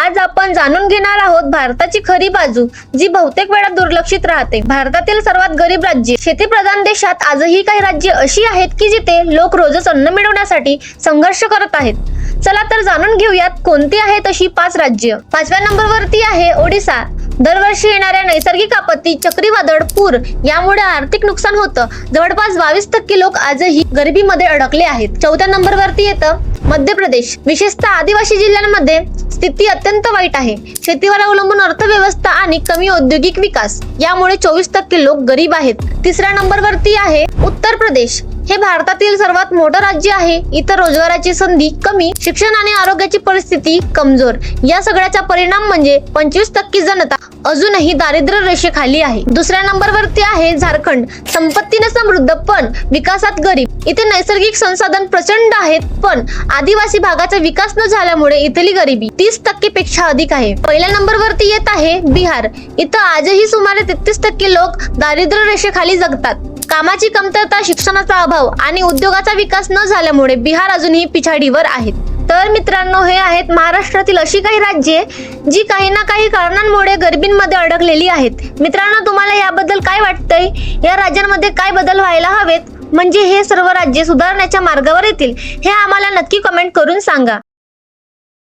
आज आपण जाणून घेणार आहोत भारताची खरी बाजू जी बहुतेक वेळा दुर्लक्षित राहते. भारतातील सर्वात गरीब राज्य शेतीप्रधान देशात आजही काही राज्ये अशी आहेत की जिथे लोक रोजच अन्न मिळवण्यासाठी संघर्ष करत आहेत. चला तर जाणून घेऊयात कोणती आहेत अशी पाच राज्य. पाचव्या नंबरवरती आहे ओडिसा. दरवर्षी येणाऱ्या नैसर्गिक आपत्ती चक्रीवादळ पूर यामुळे आर्थिक नुकसान होतं. जवळपास बावीस टक्के लोक आजही गरिबीमध्ये अडकले आहेत. चौथ्या नंबरवरती येतं मध्य प्रदेश. विशेषतः आदिवासी जिल्ह्यांमध्ये स्थिती अत्यंत वाईट आहे. शेतीवर अवलंबून अर्थव्यवस्था आणि कमी औद्योगिक विकास. यामुळे चोवीस टक्के लोक गरीब आहेत. तिसऱ्या नंबरवरती आहे उत्तर प्रदेश. हे भारतातील सर्वात मोठं राज्य आहे. इतर रोजगाराची संधी कमी शिक्षण आणि आरोग्याची परिस्थिती कमजोर. या सगळ्याचा परिणाम म्हणजे पंचवीस टक्के जनता अजूनही दारिद्र्य रेषेखाली आहे. दुसऱ्या नंबरवरती आहे झारखंड. संपत्तीने समृद्ध पण विकासात गरीब. इथे नैसर्गिक संसाधन प्रचंड आहेत पण आदिवासी भागाचा विकास न झाल्यामुळे इथली गरिबी तीस टक्के पेक्षा अधिक आहे. पहिल्या नंबरवरती येत आहे बिहार. इथं आजही सुमारे तेहतीस टक्के लोक दारिद्र्य रेषेखाली जगतात. कामाची कमतरता शिक्षणाचा अभाव आणि उद्योगाचा विकास न झाल्यामुळे बिहार अजूनही पिछाडीवर आहेत. तर मित्रांनो हे आहेत महाराष्ट्रातील अशी काही राज्ये जी काही ना काही कारणांमुळे गरिबींमध्ये अडकलेली आहेत. मित्रांनो तुम्हाला याबद्दल काय वाटतंय? या राज्यांमध्ये काय बदल व्हायला हवेत? म्हणजे हे सर्व राज्ये सुधारण्याच्या मार्गावर येतील हे आम्हाला नक्की कमेंट करून सांगा.